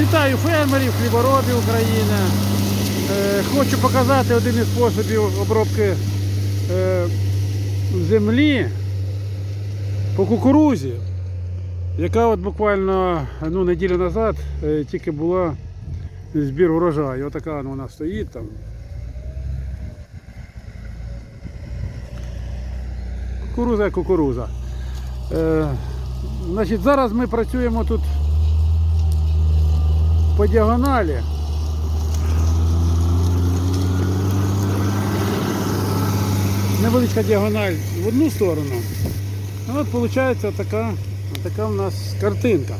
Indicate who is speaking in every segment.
Speaker 1: Вітаю фермерів, хліборобів України. Е, Хочу показати один із способів обробки е, землі по кукурузі, яка от буквально ну, неділю назад е, тільки була збір урожаю. Отака вона стоїть там. Кукуруза кукуруза. Значить, зараз ми працюємо тут по діагоналі. Невеличка діагональ в одну сторону. Ну, от виходить така, така в нас картинка.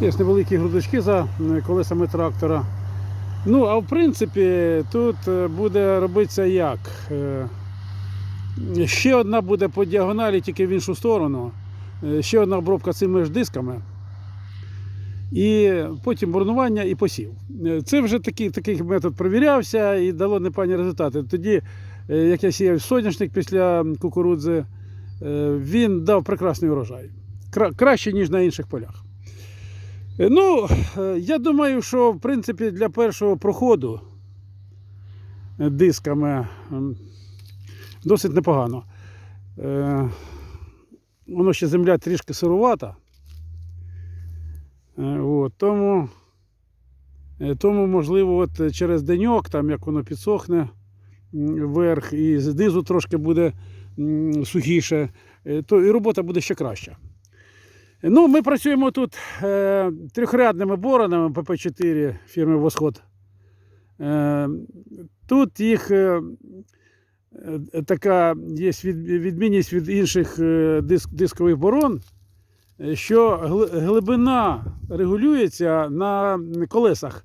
Speaker 1: Є невеликі грудочки за колесами трактора. Ну, а в принципі, тут е, буде робитися як? Е, Ще одна буде по діагоналі, тільки в іншу сторону. Е, Ще одна обробка цими ж дисками. І потім бурнування і посів. Е, Це вже такий, такий метод провірявся і дало непогані результати. Тоді, е, як я сіяв соняшник після кукурудзи, він дав прекрасний урожай. Кра- Краще, ніж на інших полях. Ну, я думаю, що в принципі для першого проходу дисками досить непогано. Е, Воно ще земля трішки сирувата. Е, От, тому, е, тому, можливо, от через деньок, там, як воно підсохне вверх, і знизу трошки буде сухіше, е, то і робота буде ще краща. Ну, ми працюємо тут е, трьохрядними боронами ПП4 фірми Восход. Е, тут їх е, е, така є відмінність від інших е, дискових борон, е, що глибина регулюється на колесах,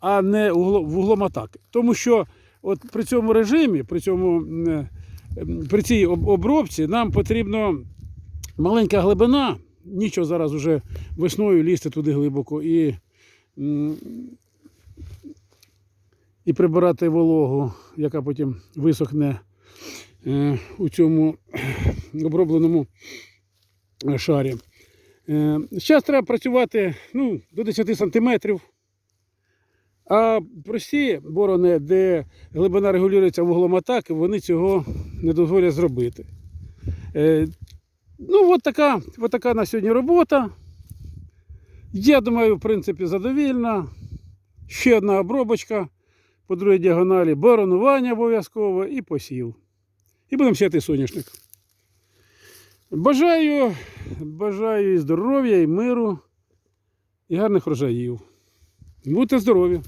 Speaker 1: а не вуглом атаки. Тому що от при цьому режимі, при, цьому, е, при цій обробці нам потрібно маленька глибина. Нічого зараз уже весною лізти туди глибоко і, і прибирати вологу, яка потім висохне е, у цьому обробленому шарі. Зараз треба працювати ну, до 10 сантиметрів. А прості борони, де глибина регулюється вуглом атаки, вони цього не дозволять зробити. Е, Ну, от така, от така на сьогодні робота. Я думаю, в принципі, задовільна. Ще одна обробочка по другій діагоналі, боронування обов'язково і посів. І будемо сіяти соняшник. Бажаю, бажаю і здоров'я, і миру, і гарних врожаїв. Будьте здорові!